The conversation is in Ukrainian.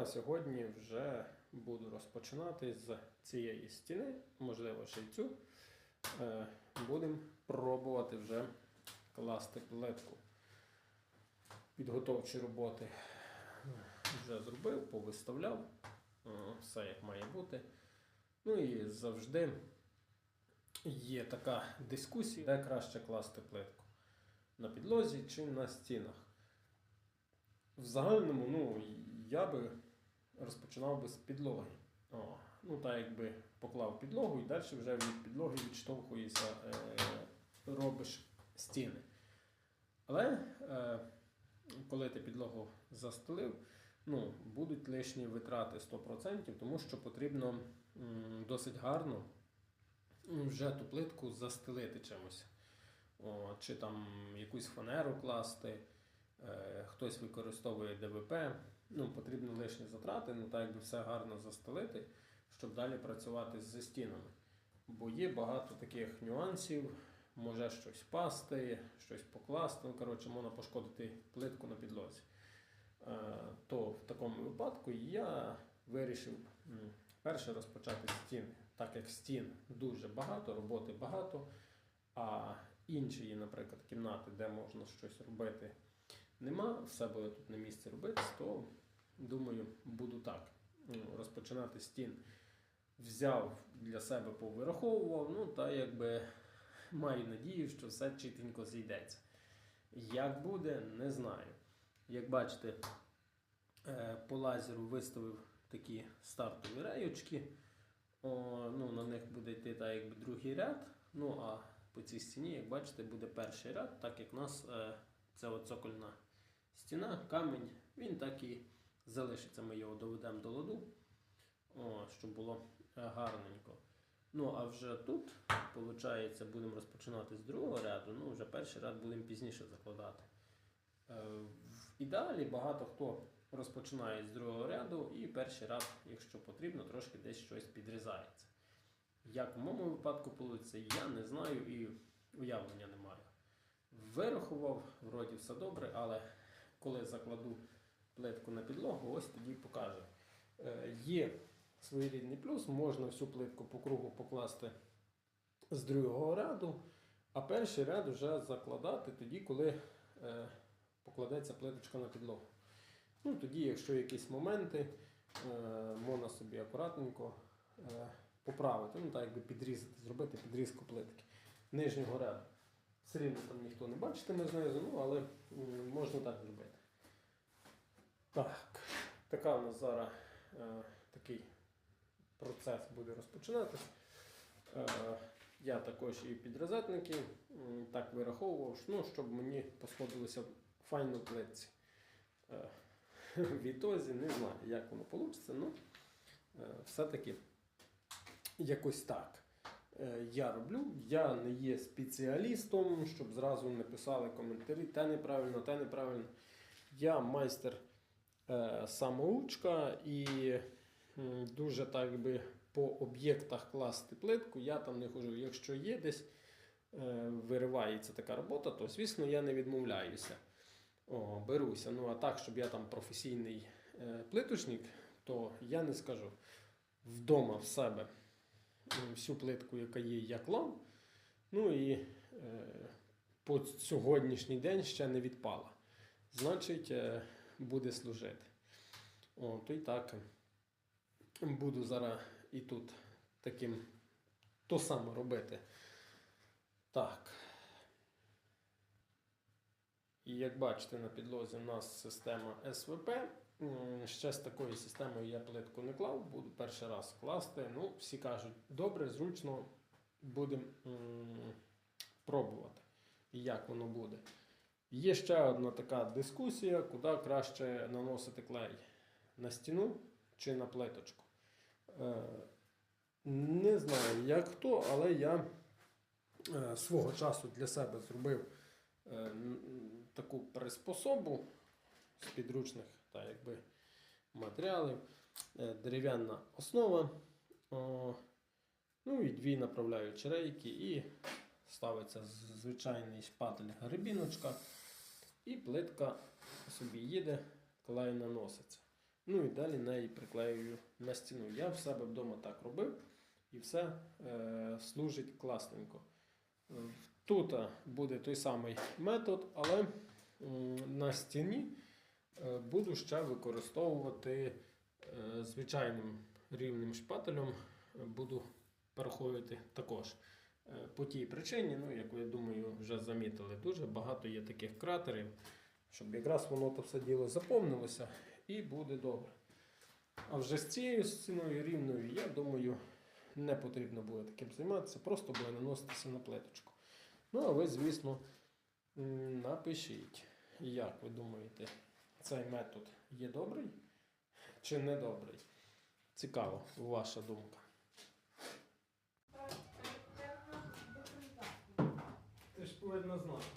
а сьогодні вже буду розпочинати з цієї стіни, можливо, ще й цю. Е, Будемо пробувати вже класти плитку. Підготовчі роботи вже зробив, повиставляв. Е, Все як має бути. Ну і завжди є така дискусія, де краще класти плитку. На підлозі чи на стінах. В загальному, ну, я би розпочинав би з підлоги. О, ну, так якби поклав підлогу і далі вже від підлоги відштовхуєшся, е, робиш стіни. Але е, коли ти підлогу застелив, ну, будуть лишні витрати 100%, тому що потрібно м, досить гарно вже ту плитку застелити чимось. О, чи там якусь фанеру класти, е, хтось використовує ДВП. Ну, потрібно лишні затрати, ну так якби все гарно застелити, щоб далі працювати зі стінами. Бо є багато таких нюансів, може щось пасти, щось покласти. Ну, коротше, можна пошкодити плитку на підлозі. Е, то в такому випадку я вирішив перше розпочати стіни, так як стін дуже багато, роботи багато, а інші, є, наприклад, кімнати, де можна щось робити, нема, все буде тут на місці робити, то думаю, буду так. ну, Розпочинати стін. Взяв для себе повираховував, ну та якби маю надію, що все чітенько зійдеться. Як буде, не знаю. Як бачите, е, по лазеру виставив такі стартові реючки. О, ну, на них буде йти так, якби другий ряд. Ну а по цій стіні, як бачите, буде перший ряд, так як у нас е, це цокольна стіна, камінь, він так і залишиться. Ми його доведемо до ладу, о, щоб було е, гарненько. Ну, а вже тут, виходить, будемо розпочинати з другого ряду, ну вже перший ряд будемо пізніше закладати. Е, В ідеалі багато хто розпочинає з другого ряду і перший ряд, якщо потрібно, трошки десь щось підрізається. Як в моєму випадку вийде, я не знаю і уявлення не маю. Вирахував, вроді все добре, але коли закладу плитку на підлогу, ось тоді покажу. Е, Є своєрідний плюс, можна всю плитку по кругу покласти з другого ряду, а перший ряд вже закладати тоді, коли е, покладеться плиточка на підлогу. Ну, тоді, якщо якісь моменти, е, можна собі акуратненько поправити, ну так якби підрізати, зробити підрізку плитки нижнього ряду. Все рівно там ніхто не бачитиме знизу, ну, але можна так зробити. Так, така у нас зараз е, такий процес буде розпочинатися. Е, я також і підрозетники так вираховував, ну, щоб мені посходилося файно плитці. Е, ітозі не знаю, як воно вийде, ну е, все-таки якось так. Е, Я роблю, я не є спеціалістом, щоб зразу не писали коментарі, те неправильно, те неправильно. Я майстер самоучка і дуже так би по об'єктах класти плитку, я там не хожу. Якщо є десь е, виривається така робота, то звісно я не відмовляюся. О, беруся. Ну а так, щоб я там професійний е, плиточник, то я не скажу. Вдома в себе всю плитку, яка є, я клав. Ну і е, по сьогоднішній день ще не відпала. Значить, е, буде служити. О, й так. Буду зараз і тут таким то саме робити. Так. І як бачите, на підлозі у нас система СВП. Ще з такою системою я плитку не клав, буду перший раз класти. Ну, всі кажуть, добре, зручно будемо пробувати, як воно буде. Є ще одна така дискусія, куди краще наносити клей на стіну чи на плиточку. Е, Не знаю, як хто, але я е, свого часу для себе зробив е, таку приспособу з підручних та, якби, матеріалів. Дерев'яна основа. Ну і дві направляючі рейки, і ставиться звичайний шпатель грибіночка, і плитка собі їде, клей наноситься. Ну і далі неї приклеюю на стіну. Я в себе вдома так робив, і все е, служить класненько. Тут буде той самий метод, але на стіні е, буду ще використовувати е, звичайним рівним шпателем, е, буду переходити також. Е, По тій причині, ну, як ви думаю, вже замітили, дуже багато є таких кратерів, щоб якраз воно то все діло заповнилося і буде добре. А вже з цією стіною рівною, я думаю, не потрібно буде таким займатися, просто буде наноситися на плиточку. Ну, а ви, звісно, напишіть, як ви думаєте, цей метод є добрий чи не добрий? Цікаво, ваша думка. однозначно.